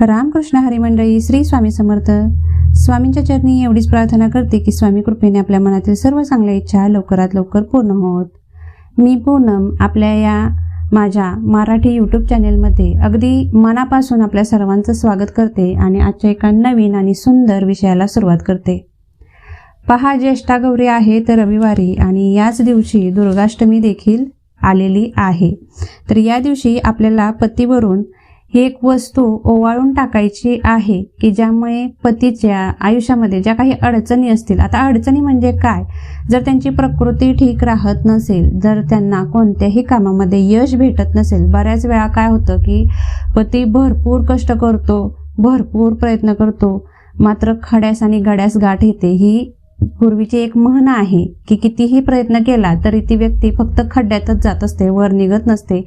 रामकृष्ण हरिमंडळी श्री स्वामी समर्थ. स्वामींच्या चरणी एवढीच प्रार्थना करते की स्वामी कृपेने आपल्या मनातील सर्व चांगल्या इच्छा लवकरात लवकर पूर्ण होत. मी पूनम आपल्या या माझ्या मराठी यूट्यूब चॅनेलमध्ये अगदी मनापासून आपल्या सर्वांचं स्वागत करते आणि आजच्या एका नवीन आणि सुंदर विषयाला सुरुवात करते. पहा ज्येष्ठा गौरी आहे तर रविवारी आणि याच दिवशी दुर्गाष्टमी देखील आलेली आहे. तर या दिवशी आपल्याला पतीवरून एक वस्तू ओवाळून टाकायची आहे की ज्यामुळे पतीच्या आयुष्यामध्ये ज्या काही अडचणी असतील आता अडचणी म्हणजे काय? जर त्यांची प्रकृती ठीक राहत नसेल जर त्यांना कोणत्याही कामामध्ये यश भेटत नसेल बऱ्याच वेळा काय होतं की पती भरपूर कष्ट करतो भरपूर प्रयत्न करतो मात्र खड्यास आणि गड्यास गाठ येते. ही पूर्वीची एक म्हण आहे की कितीही प्रयत्न केला तरी ती व्यक्ती फक्त खड्ड्यातच जात असते वर निघत नसते.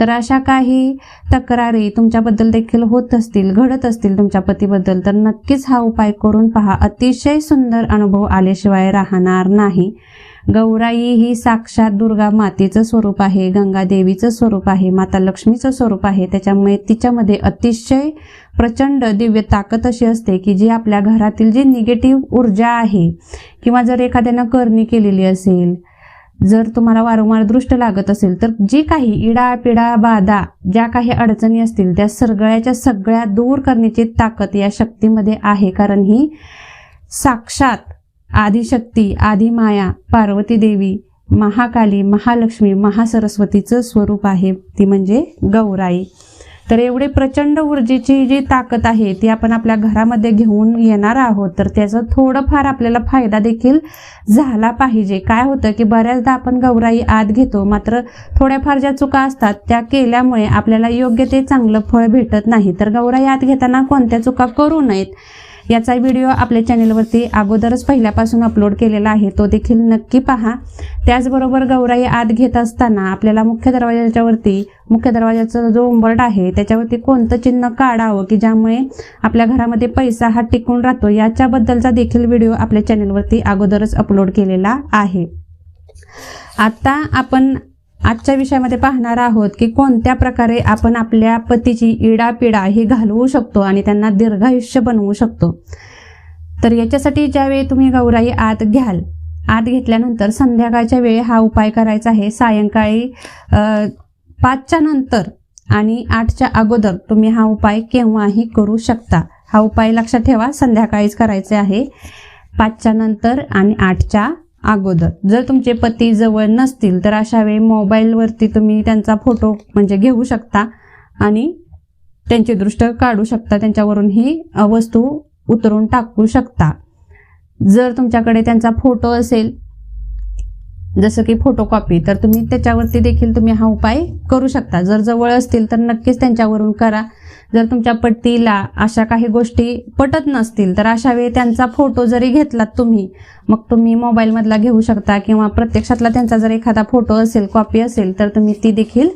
तर अशा काही तक्रारी तुमच्याबद्दल देखील होत असतील घडत असतील तुमच्या पतीबद्दल तर नक्कीच हा उपाय करून पहा. अतिशय सुंदर अनुभव आल्याशिवाय राहणार नाही. गौराई ही साक्षात दुर्गा मातेचं स्वरूप आहे गंगा देवीचं स्वरूप आहे माता लक्ष्मीचं स्वरूप आहे. त्याच्यामुळे तिच्यामध्ये अतिशय प्रचंड दिव्य ताकद अशी असते की जी आपल्या घरातील जी निगेटिव्ह ऊर्जा आहे किंवा जर एखाद्यानं करणी केलेली असेल जर तुम्हाला वारंवार दृष्ट लागत असेल तर जी काही इडा पिडा बाधा ज्या काही अडचणी असतील त्या सगळ्याच्या सगळ्या दूर करण्याची ताकद या शक्तीमध्ये आहे. कारण ही साक्षात आदिशक्ती आदिमाया पार्वती देवी महाकाली महालक्ष्मी महासरस्वतीचं स्वरूप आहे. ती म्हणजे गौराई. तर एवढे प्रचंड ऊर्जेची जी ताकद आहे ती आपण आपल्या घरामध्ये घेऊन येणार आहोत तर त्याचा थोडंफार आपल्याला फायदा देखील झाला पाहिजे. काय होतं की बऱ्याचदा आपण गौराई आत घेतो मात्र थोड्याफार ज्या चुका असतात त्या केल्यामुळे आपल्याला योग्य ते चांगलं फळ भेटत नाही. तर गौराई आत घेताना कोणत्या चुका करू नयेत? याचा व्हिडिओ आपल्या चॅनेलवरती अगोदरच पहिल्यापासून अपलोड केलेला आहे तो देखील नक्की पहा. त्याचबरोबर गौराई आत घेत असताना आपल्याला मुख्य दरवाजाच्यावरती मुख्य दरवाजाचा जो उंबरट आहे त्याच्यावरती कोणतं चिन्ह काढावं की ज्यामुळे आपल्या घरामध्ये पैसा हा टिकून राहतो याच्याबद्दलचा देखील व्हिडिओ आपल्या चॅनेलवरती अगोदरच अपलोड केलेला आहे. आता आपण आजच्या विषयामध्ये पाहणार आहोत की कोणत्या प्रकारे आपण आपल्या पतीची इडापिडा ही घालवू शकतो आणि त्यांना दीर्घायुष्य बनवू शकतो. तर याच्यासाठी ज्यावेळी तुम्ही गौराई आत घ्याल आत घेतल्यानंतर संध्याकाळच्या वेळी हा उपाय करायचा आहे. सायंकाळी पाचच्या नंतर आणि आठच्या अगोदर तुम्ही हा उपाय केव्हाही करू शकता. हा उपाय लक्षात ठेवा संध्याकाळीच करायचे आहे. पाचच्या नंतर आणि आठच्या अगोदर. जर तुमचे पती जवळ नसतील तर अशा वेळी मोबाईलवरती तुम्ही त्यांचा फोटो म्हणजे घेऊ शकता आणि त्यांची दृष्ट काढू शकता. त्यांच्यावरून ही वस्तू उतरून टाकू शकता. जर तुमच्याकडे त्यांचा फोटो असेल जसं की फोटोकॉपी तर तुम्ही त्याच्यावरती देखील तुम्ही हा उपाय करू शकता. जर जवळ असतील तर नक्कीच त्यांच्यावरून करा. जर तुमच्या पट्टीला अशा काही गोष्टी पटत नसतील तर अशा वेळी त्यांचा फोटो जरी घेतलात तुम्ही मग तुम्ही मोबाईलमधला घेऊ शकता किंवा प्रत्यक्षातला त्यांचा जर एखादा फोटो असेल कॉपी असेल तर तुम्ही ती देखील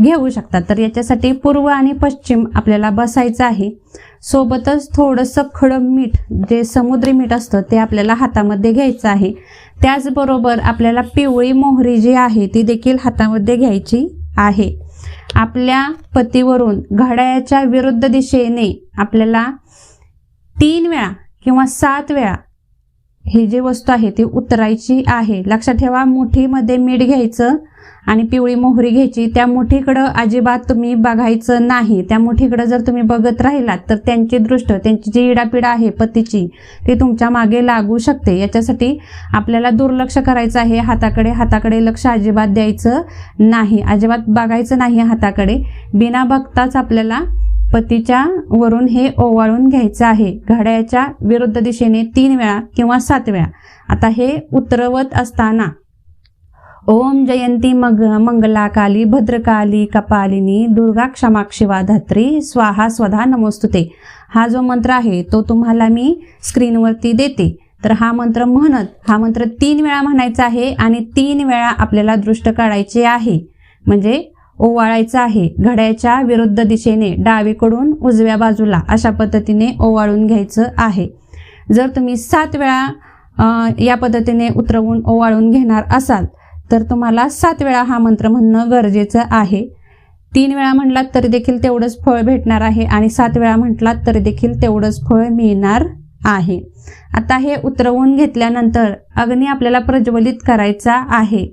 घेऊ शकता. तर याच्यासाठी पूर्व आणि पश्चिम आपल्याला बसायचं आहे. सोबतच थोडंसं खडं मीठ जे समुद्री मीठ असतं ते आपल्याला हातामध्ये घ्यायचं आहे. त्याचबरोबर आपल्याला पिवळी मोहरी जी आहे ती देखील हातामध्ये घ्यायची आहे. आपल्या पतीवरून घड्याळाच्या विरुद्ध दिशेने आपल्याला तीन वेळा किंवा सात वेळा ही जी वस्तू आहे ती उतरायची आहे. लक्षात ठेवा मुठीमध्ये मीठ घ्यायचं आणि पिवळी मोहरी घ्यायची. त्या मुठीकडं अजिबात तुम्ही बघायचं नाही. त्या मुठीकडं जर तुम्ही बघत राहिलात तर त्यांची दृष्ट त्यांची जी इडापिडा आहे पतीची ती तुमच्या मागे लागू शकते. याच्यासाठी आपल्याला दुर्लक्ष करायचं आहे. हाताकडे हाताकडे लक्ष अजिबात द्यायचं नाही. अजिबात बघायचं नाही हाताकडे. बिना बघताच आपल्याला पतीच्या वरून हे ओवाळून घ्यायचं आहे. घड्याच्या विरुद्ध दिशेने तीन वेळा किंवा सात वेळा. आता हे उतरवत असताना ओम जयंती मग मंगलाकाली भद्रकाली कपालिनी दुर्गा क्षमा शिवा धात्री स्वाहा स्वधा नमोस्तुते. हा जो मंत्र आहे तो तुम्हाला मी स्क्रीनवरती देते. तर हा मंत्र म्हणत हा मंत्र तीन वेळा म्हणायचा आहे आणि तीन वेळा आपल्याला दृष्ट काढायचे आहे. म्हणजे ओवाळायचं आहे. घड्याच्या विरुद्ध दिशेने डावीकडून उजव्या बाजूला अशा पद्धतीने ओवाळून घ्यायचं आहे. जर तुम्ही सात वेळा या पद्धतीने उतरवून ओवाळून घेणार असाल तर तुम्हाला सात वेळा हा मंत्र म्हणणं गरजेचं आहे. तीन वेळा म्हटलात तरी देखील तेवढंच फळ भेटणार आहे आणि सात वेळा म्हटलात तरी देखील तेवढंच फळ मिळणार आहे. आता हे उतरवून घेतल्यानंतर अग्नी आपल्याला प्रज्वलित करायचा आहे.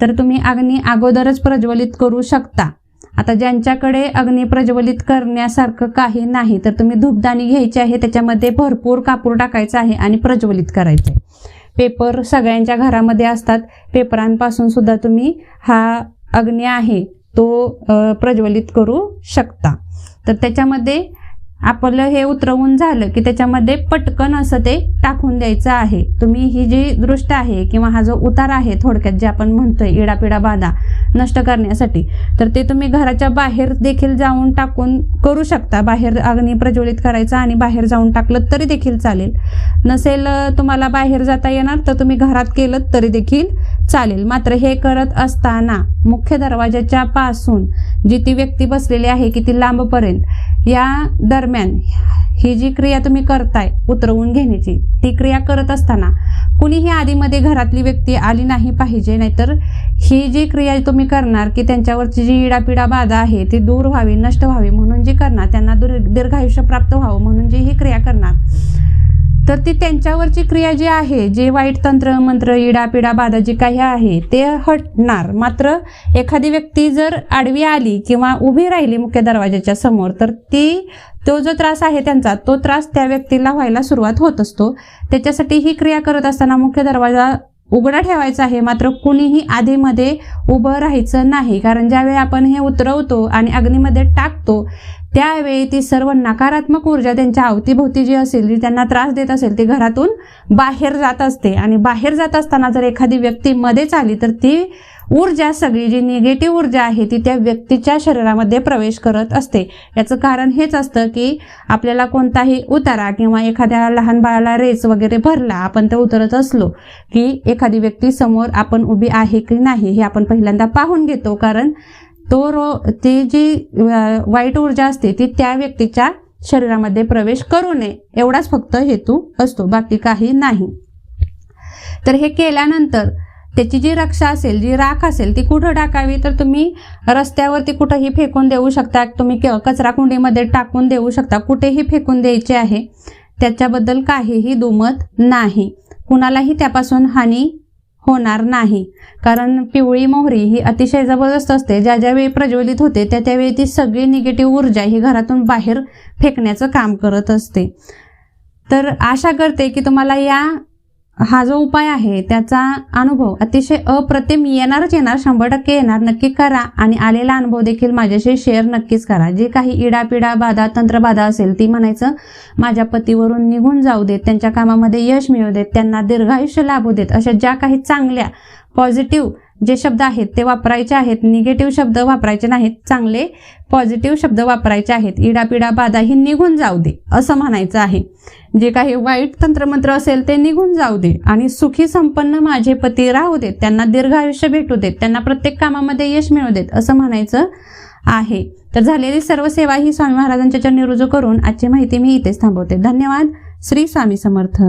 तर तुम्ही अग्नी अगोदरच प्रज्वलित करू शकता. आता ज्यांच्याकडे अग्नी प्रज्वलित करण्यासारखं काही नाही तर तुम्ही धूपदाणी घ्यायची आहे त्याच्यामध्ये भरपूर कापूर टाकायचा आहे आणि प्रज्वलित करायचं आहे. पेपर सगळ्यांच्या घरामध्ये असतात. पेपरांपासून सुद्धा तुम्ही हा अग्नी आहे तो प्रज्वलित करू शकता. तर त्याच्यामध्ये आपलं हे उतरवून झालं की त्याच्यामध्ये पटकन असं ते टाकून द्यायचं आहे. तुम्ही ही जी दृष्ट आहे किंवा हा जो उतार आहे थोडक्यात जे आपण म्हणतोय इडापिडा बाधा नष्ट करण्यासाठी तर ते तुम्ही घराच्या बाहेर देखील जाऊन टाकून करू शकता. बाहेर अग्नी प्रज्वलित करायचा आणि बाहेर जाऊन टाकलं तरी देखील चालेल. नसेल तुम्हाला बाहेर जाता येणार तर तुम्ही घरात केलं तरी देखील चालेल. मात्र हे करत असताना मुख्य दरवाजाच्या पासून जी ती व्यक्ती बसलेली आहे किती लांबपर्यंत या दरम्यान ही जी क्रिया तुम्ही करताय उतरवून घेण्याची ती क्रिया करत असताना कुणीही आधीमध्ये घरातली व्यक्ती आली नाही पाहिजे नाहीतर ही जी क्रिया तुम्ही करणार की त्यांच्यावरची जी इडापिडा बाधा आहे ती दूर व्हावी नष्ट व्हावी म्हणून जी करणार त्यांना दूर दीर्घायुष्य प्राप्त व्हावं म्हणून जी ही क्रिया करणार तर ती त्यांच्यावरची क्रिया जी आहे जे वाईट तंत्र मंत्र इडापिडा बाधा जी काही आहे ते हटणार. मात्र एखादी व्यक्ती जर आडवी आली किंवा उभी राहिली मुख्य दरवाजाच्या समोर तर ती तो जो त्रास आहे त्यांचा तो त्रास त्या व्यक्तीला व्हायला सुरुवात होत असतो. त्याच्यासाठी ही क्रिया करत असताना मुख्य दरवाजा उघडा ठेवायचा आहे. मात्र कुणीही आधीमध्ये उभं राहायचं नाही. कारण ज्यावेळी आपण हे उतरवतो आणि अग्नीमध्ये टाकतो त्यावेळी ती सर्व नकारात्मक ऊर्जा त्यांच्या अवतीभोवती जी असेल जी त्यांना त्रास देत असेल ती घरातून बाहेर जात असते. आणि बाहेर जात असताना जर एखादी व्यक्ती मध्येच आली तर ती ऊर्जा सगळी जी निगेटिव्ह ऊर्जा आहे ती त्या व्यक्तीच्या शरीरामध्ये प्रवेश करत असते. याचं कारण हेच असतं की आपल्याला कोणताही उतारा किंवा एखाद्या लहान बाळाला रेस वगैरे भरला आपण ते उतरत असलो की एखादी व्यक्ती समोर आपण उभी आहे की नाही हे आपण पहिल्यांदा पाहून घेतो. कारण तो रो ती जी वाईट ऊर्जा असते ती त्या व्यक्तीच्या शरीरामध्ये प्रवेश करू नये. एवढाच फक्त हेतू असतो बाकी काही नाही. तर हे केल्यानंतर त्याची जी रक्षा असेल जी राख असेल ती कुठं टाकावी? तर तुम्ही रस्त्यावरती कुठंही फेकून देऊ शकता तुम्ही क- कचरा कुंडीमध्ये टाकून देऊ शकता कुठेही फेकून द्यायचे आहे. त्याच्याबद्दल काहीही दुमत नाही. कुणालाही त्यापासून हानी होणार नाही. कारण पिवळी मोहरी ही अतिशय जबरदस्त असते. ज्या ज्या वेळी प्रज्वलित होते त्या त्यावेळी ती सगळी निगेटिव्ह ऊर्जा ही घरातून बाहेर फेकण्याचं काम करत असते. तर आशा करते की तुम्हाला या हा जो उपाय आहे त्याचा अनुभव अतिशय अप्रतिम येणारच येणार शंभर टक्के येणार. नक्की करा आणि आलेला अनुभव देखील माझ्याशी शेअर नक्कीच करा. जे काही इडापिडा बाधा तंत्रबाधा असेल ती म्हणायचं माझ्या पतीवरून निघून जाऊ देत त्यांच्या कामामध्ये यश मिळू देत त्यांना दीर्घायुष्य लाभू देत अशा ज्या काही चांगल्या पॉझिटिव्ह जे शब्द आहेत ते वापरायचे आहेत निगेटिव्ह शब्द वापरायचे नाहीत चांगले पॉझिटिव्ह शब्द वापरायचे आहेत. इडापिडा बाधा ही निघून जाऊ दे असं म्हणायचं आहे. जे काही वाईट तंत्रमंत्र असेल ते निघून जाऊ दे आणि सुखी संपन्न माझे पती राहू देत त्यांना दीर्घ आयुष्य भेटू देत त्यांना प्रत्येक कामामध्ये यश मिळू देत असं म्हणायचं आहे. तर झालेली सर्व सेवा ही स्वामी महाराजांच्या चरणी रुजू करून आजची माहिती मी इथेच थांबवते. धन्यवाद. श्री स्वामी समर्थ.